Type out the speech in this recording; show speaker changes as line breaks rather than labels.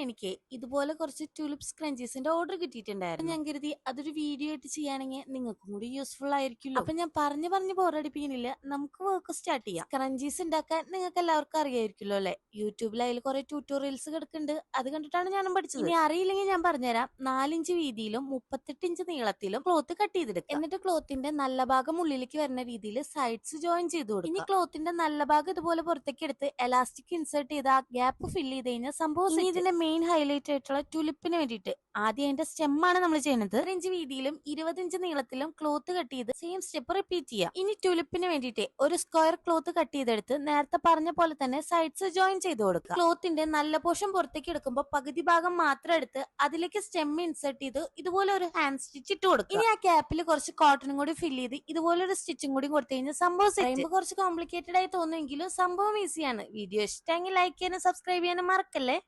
എനിക്ക് ഇതുപോലെ കുറച്ച് ട്യൂലിപ്സ് ക്രഞ്ചീസിന്റെ ഓർഡർ കിട്ടിയിട്ടുണ്ടായിരുന്നു. ഞാൻ കരുതി അതൊരു വീഡിയോ ആയിട്ട് ചെയ്യുകയാണെങ്കിൽ നിങ്ങൾക്കും കൂടി യൂസ്ഫുൾ ആയിരിക്കുമല്ലോ. അപ്പൊ ഞാൻ പറഞ്ഞു പറഞ്ഞു ബോറടിപ്പിക്കുന്നില്ല നമുക്ക് വർക്ക് സ്റ്റാർട്ട് ചെയ്യാം. ക്രഞ്ചീസ് ഉണ്ടാക്കാൻ നിങ്ങൾക്ക് എല്ലാവർക്കും അറിയായിരിക്കുമല്ലോ അല്ലെ? യൂട്യൂബിൽ അതിൽ കുറെ ട്യൂട്ടോറിയൽസ് കിടക്കുന്നുണ്ട്. അത് കണ്ടിട്ടാണ് ഞാനും പഠിച്ചത്. ഇനി അറിയില്ലെങ്കിൽ ഞാൻ പറഞ്ഞുതരാം. നാലിഞ്ച് വീതിയിലും മുപ്പത്തെട്ട് ഇഞ്ച് നീളത്തിലും ക്ലോത്ത് കട്ട് ചെയ്തെടുക്കുക. എന്നിട്ട് ക്ലോത്തിന്റെ നല്ല ഭാഗം ഉള്ളിലേക്ക് വരുന്ന രീതിയിൽ സൈഡ്സ് ജോയിൻ ചെയ്ത് കൊടുക്കും ഇനി ക്ലോത്തിന്റെ നല്ല ഭാഗം ഇതുപോലെ പുറത്തേക്ക് എടുത്ത് എലാസ്റ്റിക് ഇൻസേർട്ട് ചെയ്ത് ആ ഗ്യാപ്പ് ഫില്ല് ചെയ്ത് കഴിഞ്ഞാൽ സംഭവം ഇതിന്റെ മെയിൻ ഹൈലൈറ്റ് ആയിട്ടുള്ള ടുലിപ്പിന് വേണ്ടിയിട്ട് ആദ്യം അതിന്റെ സ്റ്റെമ്മാണ് നമ്മൾ ചെയ്യുന്നത്. ഇഞ്ച് വീതിയിലും ഇരുപത് ഇഞ്ച് നീളത്തിലും ക്ലോത്ത് കട്ട് ചെയ്ത് സെയിം സ്റ്റെപ്പ് റിപ്പീറ്റ് ചെയ്യാം. ഇനി ടുലിപ്പിന് വേണ്ടിയിട്ട് ഒരു സ്ക്വയർ ക്ലോത്ത് കട്ട് ചെയ്തെടുത്ത് നേരത്തെ പറഞ്ഞ പോലെ തന്നെ സൈഡ്സ് ജോയിൻ ചെയ്ത് കൊടുക്കുക. ക്ലോത്തിന്റെ നല്ല പോർഷൻ പുറത്തേക്ക് എടുക്കുമ്പോൾ പകുതി ഭാഗം മാത്രം എടുത്ത് അതിലേക്ക് സ്റ്റെം ഇൻസെർട്ട് ചെയ്ത് ഇതുപോലെ ഒരു ഹാൻഡ് സ്റ്റിച്ച് ഇട്ട് കൊടുക്കുക. ഇനി ആ ക്യാപ്പിൽ കുറച്ച് കോട്ടണും കൂടി ഫില്ല് ചെയ്ത് ഇതുപോലെ ഒരു സ്റ്റിച്ചും കൂടി കൊടുത്തു കഴിഞ്ഞാൽ സംഭവം. കുറച്ച് കോംപ്ലിക്കേറ്റഡ് ആയി തോന്നുമെങ്കിലും സംഭവം ഈസിയാണ് വീഡിയോ ഇഷ്ടമെങ്കിൽ ലൈക്ക് ചെയ്യാനും സബ്സ്ക്രൈബ് ചെയ്യാനും മറക്കല്ലേ?